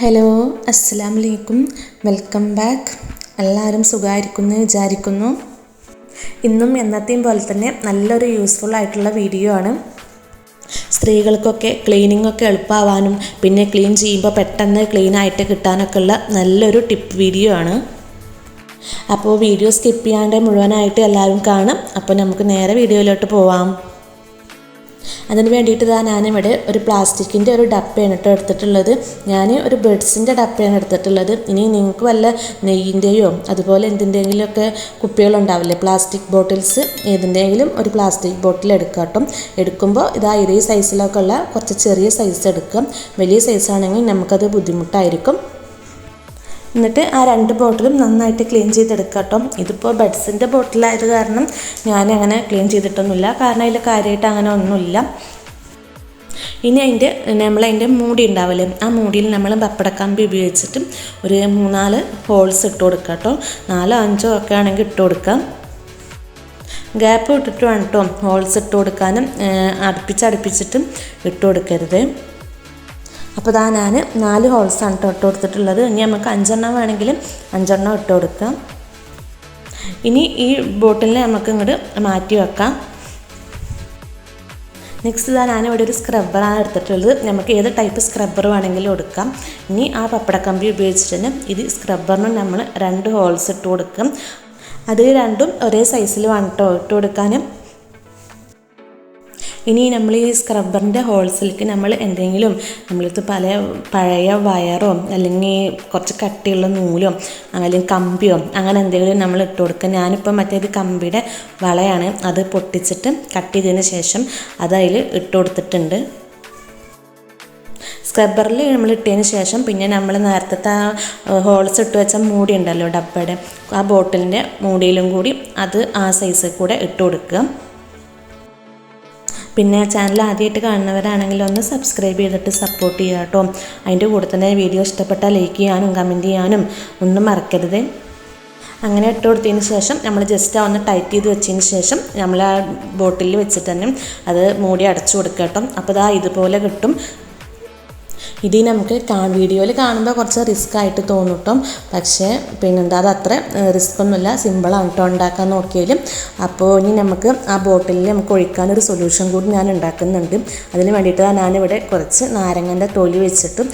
Hello അസ്സലാം വലൈക്കും welcome back എല്ലാവരും സുഖമായിരിക്കുന്നു വിചാരിക്കുന്നു. ഇന്നും എന്നത്തെയും പോലെ തന്നെ നല്ലൊരു യൂസ്ഫുൾ ആയിട്ടുള്ള വീഡിയോ ആണ്. സ്ത്രീകൾക്കൊക്കെ ക്ലീനിങ് ഒക്കെ എളുപ്പമാവാനും പിന്നെ ക്ലീൻ ചെയ്യുമ്പോൾ പെട്ടെന്ന് ക്ലീൻ ആയിട്ട് കിട്ടാനൊക്കെ ഉള്ള നല്ലൊരു ടിപ്പ് വീഡിയോ ആണ്. അപ്പോൾ വീഡിയോ സ്കിപ്പ് ചെയ്യാണ്ട് മുഴുവനായിട്ട് എല്ലാവരും കാണും. അപ്പോൾ നമുക്ക് നേരെ വീഡിയോയിലോട്ട് പോവാം. അതിന് വേണ്ടിയിട്ട് ഇതാ ഞാനിവിടെ ഒരു പ്ലാസ്റ്റിക്കിന്റെ ഒരു ഡപ്പയാണ് കേട്ടോ എടുത്തിട്ടുള്ളത്. ഞാൻ ഒരു ബെഡ്സിന്റെ ഡപ്പയാണ് എടുത്തിട്ടുള്ളത്. ഇനി നിങ്ങൾക്ക് വല്ല നെയ്യിന്റെയോ അതുപോലെ എന്തിന്റെങ്കിലുമൊക്കെ കുപ്പികളുണ്ടാവില്ലേ? പ്ലാസ്റ്റിക് ബോട്ടിൽസ് ഏതിന്റെങ്കിലും ഒരു പ്ലാസ്റ്റിക് ബോട്ടിൽ എടുക്കുക കേട്ടോ. എടുക്കുമ്പോൾ ഇതാ ഇതേ സൈസിലൊക്കെ ഉള്ള കുറച്ച് ചെറിയ സൈസ് എടുക്കാം വലിയ സൈസാണെങ്കിൽ നമുക്കത് ബുദ്ധിമുട്ടായിരിക്കും. എന്നിട്ട് ആ രണ്ട് ബോട്ടിലും നന്നായിട്ട് ക്ലീൻ ചെയ്തെടുക്കുക കേട്ടോ. ഇതിപ്പോൾ ബഡ്സിന്റെ ബോട്ടിലായത് കാരണം ഞാൻ അങ്ങനെ ക്ലീൻ ചെയ്തിട്ടൊന്നുമില്ല. കാരണം അതിൽ കാര്യമായിട്ട് അങ്ങനെ ഒന്നുമില്ല. ഇനി അതിന്റെ നമ്മളതിന്റെ മൂടി ഉണ്ടാവില്ലേ? ആ മൂടിയിൽ നമ്മൾ പപ്പടക്കമ്പി ഉപയോഗിച്ചിട്ട് ഒരു മൂന്നാൽ ഹോൾസ് ഇട്ട് കൊടുക്കുക കേട്ടോ. നാലോ അഞ്ചോ ഒക്കെ ആണെങ്കിൽ ഇട്ട് കൊടുക്കാം ഗ്യാപ്പ് ഇട്ടിട്ട് വേണം കേട്ടോ. ഹോൾസ് ഇട്ട് കൊടുക്കാനും അടുപ്പിച്ചടുപ്പിച്ചിട്ടും ഇട്ട് കൊടുക്കരുത്. അപ്പോൾ ഇതാ ഞാൻ നാല് ഹോൾസാണ് കേട്ടോ ഇട്ട് കൊടുത്തിട്ടുള്ളത്. ഇനി നമുക്ക് അഞ്ചെണ്ണം വേണമെങ്കിൽ അഞ്ചെണ്ണം ഇട്ട് കൊടുക്കാം. ഇനി ഈ ബോട്ടിലിനെ നമുക്ക് ഇങ്ങോട്ട് മാറ്റി വെക്കാം. നെക്സ്റ്റ് ഇതാ ഞാനിവിടെ ഒരു സ്ക്രബ്ബറാണ് എടുത്തിട്ടുള്ളത്. നമുക്ക് ഏത് ടൈപ്പ് സ്ക്രബ്ബർ വേണമെങ്കിലും എടുക്കാം. ഇനി ആ പപ്പടക്കമ്പി ഉപയോഗിച്ചിട്ട് തന്നെ ഇത് സ്ക്രബ്ബറിന് നമ്മൾ രണ്ട് ഹോൾസ് ഇട്ട് കൊടുക്കും. അത് രണ്ടും ഒരേ സൈസിൽ വേണം കേട്ടോ ഇട്ട് കൊടുക്കാനും. ഇനി നമ്മൾ ഈ സ്ക്രബ്ബറിന്റെ ഹോൾസിലേക്ക് നമ്മൾ എന്തെങ്കിലും നമ്മളിത് പല പഴയ വയറോ അല്ലെങ്കിൽ കുറച്ച് കട്ടിയുള്ള നൂലോ അല്ലെങ്കിൽ കമ്പിയോ അങ്ങനെ എന്തെങ്കിലും നമ്മൾ ഇട്ട് കൊടുക്കുക. ഞാനിപ്പോൾ മറ്റേത് കമ്പിയുടെ വളയാണ് അത് പൊട്ടിച്ചിട്ട് കട്ട് ചെയ്തതിന് ശേഷം അതതിൽ ഇട്ട് കൊടുത്തിട്ടുണ്ട്. സ്ക്രബ്ബറിൽ നമ്മൾ ഇട്ടതിന് ശേഷം പിന്നെ നമ്മൾ നേരത്തെ ഹോൾസ് ഇട്ട് വെച്ച മൂടി ഉണ്ടല്ലോ ഡബ്ബയുടെ ആ ബോട്ടിലിന്റെ മൂടിയിലും കൂടി അത് ആ സൈസിൽ കൂടെ ഇട്ട് കൊടുക്കുക. പിന്നെ ചാനൽ ആദ്യമായിട്ട് കാണുന്നവരാണെങ്കിൽ ഒന്ന് സബ്സ്ക്രൈബ് ചെയ്തിട്ട് സപ്പോർട്ട് ചെയ്യുക കേട്ടോ. അതിന്റെ കൂടെ തന്നെ വീഡിയോ ഇഷ്ടപ്പെട്ടാൽ ലൈക്ക് ചെയ്യാനും കമന്റ് ചെയ്യാനും ഒന്നും മറക്കരുത്. അങ്ങനെ ഇട്ട് കൊടുത്തതിന് ശേഷം നമ്മൾ ജസ്റ്റ് ഒന്ന് ടൈറ്റ് ചെയ്ത് വെച്ചതിന് ശേഷം നമ്മൾ ആ ബോട്ടിലിൽ വെച്ചിട്ട് തന്നെ അത് മൂടി അടച്ചു കൊടുക്കുക കേട്ടോ. അപ്പോൾ ഇതാ ഇതുപോലെ കിട്ടും. ഇത് നമുക്ക് വീഡിയോയിൽ കാണുമ്പോൾ കുറച്ച് റിസ്ക് ആയിട്ട് തോന്നിട്ടും. പക്ഷേ പിന്നെന്താ അത് റിസ്ക് ഒന്നുമില്ല. സിമ്പിളാണ് കേട്ടോ ഉണ്ടാക്കാൻ നോക്കിയാലും. അപ്പോൾ ഇനി നമുക്ക് ആ ബോട്ടിലിൽ നമുക്ക് ഒഴിക്കാനൊരു സൊല്യൂഷൻ കൂടി ഞാൻ ഉണ്ടാക്കുന്നുണ്ട്. അതിന് വേണ്ടിയിട്ട് ഞാനിവിടെ കുറച്ച് നാരങ്ങന്റെ തൊലി വെച്ചിട്ട്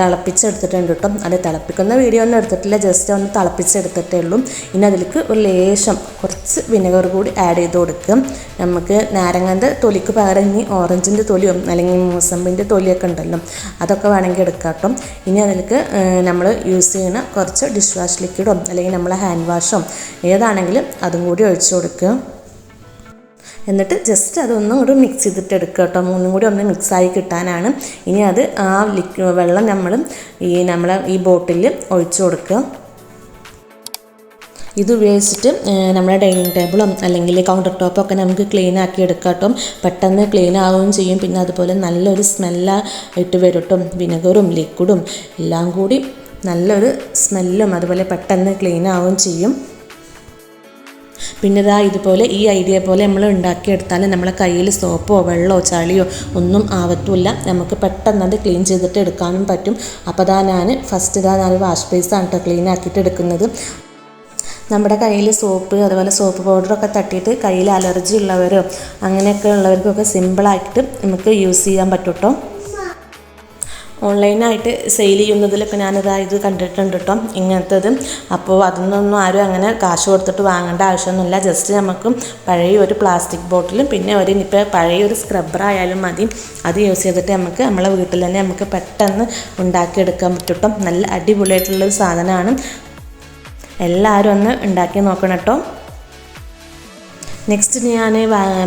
തിളപ്പിച്ചെടുത്തിട്ടുണ്ട് കേട്ടോ അത് തിളപ്പിക്കുന്ന വീഡിയോ ഒന്നും എടുത്തിട്ടില്ല. ജസ്റ്റ് ഒന്ന് തിളപ്പിച്ചെടുത്തിട്ടേ ഉള്ളൂ. ഇനി അതിലേക്ക് ഒരു ലേശം കുറച്ച് വിനെഗർ കൂടി ആഡ് ചെയ്ത് കൊടുക്കും നമുക്ക് നാരങ്ങന്റെ തൊലിക്ക് പകരം ഇനി ഓറഞ്ചിന്റെ തൊലിയോ അല്ലെങ്കിൽ മൂസമ്പിന്റെ തൊലിയൊക്കെ ഉണ്ടല്ലോ വേണമെങ്കിൽ എടുക്കാം കേട്ടോ. ഇനി അതിലേക്ക് നമ്മൾ യൂസ് ചെയ്യുന്ന കുറച്ച് ഡിഷ് വാഷ് ലിക്വിഡോ അല്ലെങ്കിൽ നമ്മളെ ഹാൻഡ് വാഷോ ഏതാണെങ്കിലും അതും കൂടി ഒഴിച്ചു കൊടുക്കുക. എന്നിട്ട് ജസ്റ്റ് അതൊന്നും കൂടി മിക്സ് ചെയ്തിട്ട് എടുക്കുക കേട്ടോ. മൂന്നും കൂടി ഒന്ന് മിക്സായി കിട്ടാനാണ്. ഇനി അത് ആ വെള്ളം നമ്മൾ ഈ നമ്മളെ ഈ ബോട്ടിലിൽ ഒഴിച്ചു കൊടുക്കുക. ഇത് ഉപയോഗിച്ചിട്ട് നമ്മുടെ ഡൈനിങ് ടേബിളും അല്ലെങ്കിൽ കൗണ്ടർ ടോപ്പൊക്കെ നമുക്ക് ക്ലീൻ ആക്കി എടുക്കാം കേട്ടോ. പെട്ടെന്ന് ക്ലീൻ ആവുകയും ചെയ്യും. പിന്നെ അതുപോലെ നല്ലൊരു സ്മെല്ലായിട്ട് വരും കേട്ടോ വിനെഗറും ലിക്വിഡും എല്ലാം കൂടി നല്ലൊരു സ്മെല്ലും അതുപോലെ പെട്ടെന്ന് ക്ലീൻ ആവുകയും ചെയ്യും. പിന്നെ ഇതാ ഇതുപോലെ ഈ ഐഡിയ പോലെ നമ്മൾ ഉണ്ടാക്കിയെടുത്താൽ നമ്മളെ കയ്യിൽ സോപ്പോ വെള്ളമോ ചളിയോ ഒന്നും ആവത്തുമില്ല. നമുക്ക് പെട്ടെന്ന് അത് ക്ലീൻ ചെയ്തിട്ട് എടുക്കാനും പറ്റും. അപ്പോൾ ഇതാ ഞാൻ ഫസ്റ്റ് ഇതാ ഞാൻ വാഷ് ബേസാണ് കേട്ടോ ക്ലീൻ ആക്കിയിട്ട് എടുക്കുന്നത്. നമ്മുടെ കയ്യിൽ സോപ്പ് അതുപോലെ സോപ്പ് പൗഡറൊക്കെ തട്ടിയിട്ട് കയ്യിൽ അലർജി ഉള്ളവരോ അങ്ങനെയൊക്കെ ഉള്ളവർക്കൊക്കെ സിമ്പിളായിട്ട് നമുക്ക് യൂസ് ചെയ്യാൻ പറ്റൂട്ടോ. ഓൺലൈനായിട്ട് സെയിൽ ചെയ്യുന്നതിലൊക്കെ ഞാനിതാ ഇത് കണ്ടിട്ടുണ്ട് കേട്ടോ ഇങ്ങനത്തത്. അപ്പോൾ അതിനൊന്നും ആരും അങ്ങനെ കാശ് കൊടുത്തിട്ട് വാങ്ങേണ്ട ആവശ്യമൊന്നുമില്ല. ജസ്റ്റ് നമുക്ക് പഴയ ഒരു പ്ലാസ്റ്റിക് ബോട്ടിലും പിന്നെ ഒരു ഇപ്പോൾ പഴയ ഒരു സ്ക്രബ്ബർ ആയാലും മതി. അത് യൂസ് ചെയ്തിട്ട് നമുക്ക് നമ്മളെ വീട്ടിൽ തന്നെ നമുക്ക് പെട്ടെന്ന് ഉണ്ടാക്കിയെടുക്കാൻ പറ്റും നല്ല അടിപൊളിയായിട്ടുള്ളൊരു സാധനമാണ്. എല്ലാവരും ഒന്ന് ഉണ്ടാക്കി നോക്കണം കേട്ടോ. നെക്സ്റ്റ് ഞാൻ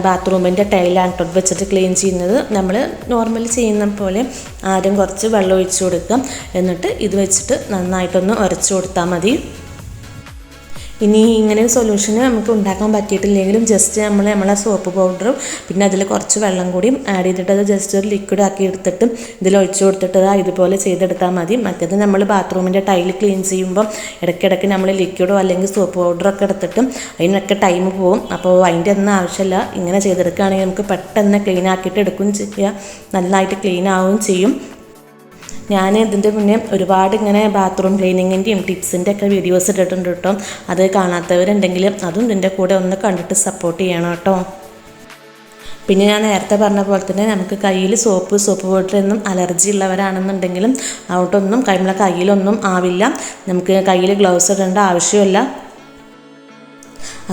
ബാത്റൂമിന്റെ ടൈലാണ് കേട്ടോ വെച്ചിട്ട് ക്ലീൻ ചെയ്യുന്നത്. നമ്മൾ നോർമലി ചെയ്യുന്ന പോലെ ആദ്യം കുറച്ച് വെള്ളം ഒഴിച്ചു കൊടുക്കാം എന്നിട്ട് ഇത് വെച്ചിട്ട് നന്നായിട്ടൊന്ന് ഉരച്ചു കൊടുത്താൽ മതി. ഇനി ഇങ്ങനെ ഒരു സൊല്യൂഷൻ നമുക്ക് ഉണ്ടാക്കാൻ പറ്റിയിട്ടില്ലെങ്കിലും ജസ്റ്റ് നമ്മൾ നമ്മളെ സോപ്പ് പൗഡറും പിന്നെ അതിൽ കുറച്ച് വെള്ളം കൂടിയും ആഡ് ചെയ്തിട്ട് അത് ജസ്റ്റ് ഒരു ലിക്വിഡ് ആക്കി എടുത്തിട്ട് ഇതിൽ ഒഴിച്ചു കൊടുത്തിട്ട് ഇതുപോലെ ചെയ്തെടുത്താൽ മതി. മറ്റേത് നമ്മൾ ബാത്റൂമിന്റെ ടൈൽ ക്ലീൻ ചെയ്യുമ്പോൾ ഇടയ്ക്കിടയ്ക്ക് നമ്മൾ ലിക്വിഡോ അല്ലെങ്കിൽ സോപ്പ് പൗഡറോ ഒക്കെ എടുത്തിട്ട് അതിനൊക്കെ ടൈം പോകും അപ്പോൾ അതിന്റെ ഒന്നും ആവശ്യമില്ല ഇങ്ങനെ ചെയ്തെടുക്കുകയാണെങ്കിൽ നമുക്ക് പെട്ടെന്ന് ക്ലീൻ ആക്കിയിട്ട് എടുക്കുകയും ചെയ്യുക നന്നായിട്ട് ക്ലീൻ ആവുകയും ചെയ്യും. ഞാൻ ഇതിന്റെ മുന്നേ ഒരുപാട് ഇങ്ങനെ ബാത്റൂം ക്ലീനിങ്ങിന്റെയും ടിപ്സിന്റെ ഒക്കെ വീഡിയോസ് ഇട്ടിട്ടുണ്ട് കേട്ടോ. അത് കാണാത്തവരുണ്ടെങ്കിൽ അതും ഇതിന്റെ കൂടെ ഒന്ന് കണ്ടിട്ട് സപ്പോർട്ട് ചെയ്യണം കേട്ടോ. പിന്നെ ഞാൻ നേരത്തെ പറഞ്ഞ പോലെ തന്നെ നമുക്ക് കയ്യിൽ സോപ്പ് സോപ്പ് പൗഡറൊന്നും അലർജി ഉള്ളവരാണെന്നുണ്ടെങ്കിലും അതുകൊണ്ടൊന്നും നമ്മളെ കയ്യിലൊന്നും ആവില്ല. നമുക്ക് കയ്യിൽ ഗ്ലൗസ് ഇടേണ്ട ആവശ്യമില്ല.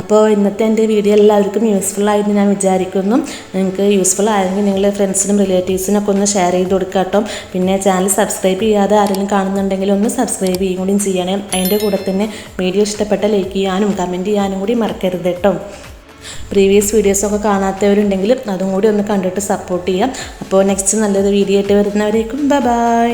അപ്പോൾ ഇന്നത്തെ എന്റെ വീഡിയോ എല്ലാവർക്കും യൂസ്ഫുൾ ആയിട്ട് ഞാൻ വിചാരിക്കുന്നു. നിങ്ങൾക്ക് യൂസ്ഫുൾ ആയെങ്കിൽ നിങ്ങൾ ഫ്രണ്ട്സിനും റിലേറ്റീവ്സിനും ഒക്കെ ഒന്ന് ഷെയർ ചെയ്ത് കൊടുക്കാട്ടോ പിന്നെ ചാനൽ സബ്സ്ക്രൈബ് ചെയ്യാതെ ആരെങ്കിലും കാണുന്നുണ്ടെങ്കിൽ ഒന്ന് സബ്സ്ക്രൈബ് ചെയ്യും കൂടി ചെയ്യണേ. അതിന്റെ കൂടെ തന്നെ വീഡിയോ ഇഷ്ടപ്പെട്ട ലൈക്ക് ചെയ്യാനും കമന്റ് ചെയ്യാനും കൂടി മറക്കരുത് കേട്ടോ. പ്രീവിയസ് വീഡിയോസൊക്കെ കാണാത്തവരുണ്ടെങ്കിൽ അതും കൂടി ഒന്ന് കണ്ടിട്ട് സപ്പോർട്ട് ചെയ്യാം. അപ്പോൾ നെക്സ്റ്റ് നല്ലൊരു വീഡിയോ ആയിട്ട് വരുന്നവരേക്കും ബൈ